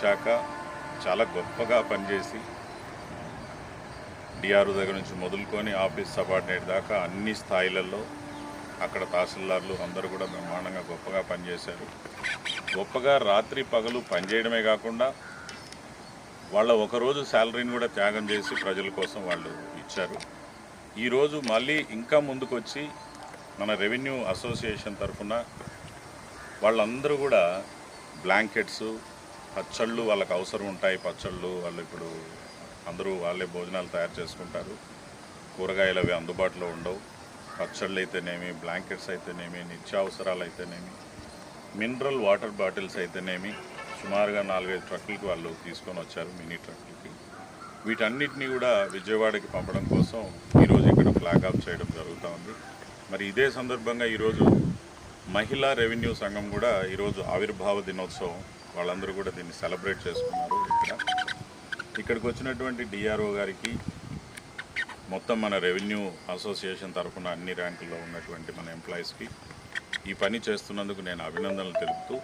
శాఖ చాలా గొప్పగా పనిచేసి డిఆర్ఓ దగ్గర నుంచి మొదలుకొని ఆఫీస్ సబార్డినేట్ దాకా అన్ని స్థాయిలలో అక్కడ తహసీల్దార్లు అందరూ కూడా బ్రహ్మాండంగా గొప్పగా పనిచేశారు. గొప్పగా రాత్రి పగలు పనిచేయడమే కాకుండా వాళ్ళ ఒకరోజు శాలరీని కూడా త్యాగం చేసి ప్రజల కోసం వాళ్ళు ఇచ్చారు. ఈరోజు మళ్ళీ ఇంకా ముందుకొచ్చి మన రెవెన్యూ అసోసియేషన్ తరఫున వాళ్ళందరూ కూడా బ్లాంకెట్స్ పచ్చళ్ళు వాళ్ళకి అవసరం ఉంటాయి పచ్చళ్ళు వాళ్ళు ఇప్పుడు అందరూ వాళ్ళే భోజనాలు తయారు చేసుకుంటారు. కూరగాయలు అవి అందుబాటులో ఉండవు. పచ్చళ్ళు అయితేనేమి బ్లాంకెట్స్ అయితేనేమి నిత్యావసరాలు అయితేనేమి మినరల్ వాటర్ బాటిల్స్ అయితేనేమి సుమారుగా నాలుగైదు ట్రక్కులకి వాళ్ళు తీసుకొని వచ్చారు మినీ ట్రక్కులకి. వీటన్నిటిని కూడా విజయవాడకి పంపడం కోసం ఈరోజు ఇక్కడ ఫ్లాగ్ ఆఫ్ చేయడం జరుగుతూ ఉంది. మరి ఇదే సందర్భంగా ఈరోజు మహిళా రెవెన్యూ సంఘం కూడా ఈరోజు ఆవిర్భావ దినోత్సవం. వాళ్ళందరూ కూడా దీన్ని సెలబ్రేట్ చేసుకున్నారు ఇక్కడ. ఇక్కడికి వచ్చినటువంటి డిఆర్ఓ గారికి మొత్తం మన రెవెన్యూ అసోసియేషన్ తరఫున అన్ని ర్యాంకుల్లో ఉన్నటువంటి మన ఎంప్లాయీస్కి ఈ పని చేస్తున్నందుకు నేను అభినందనలు తెలుపుతూ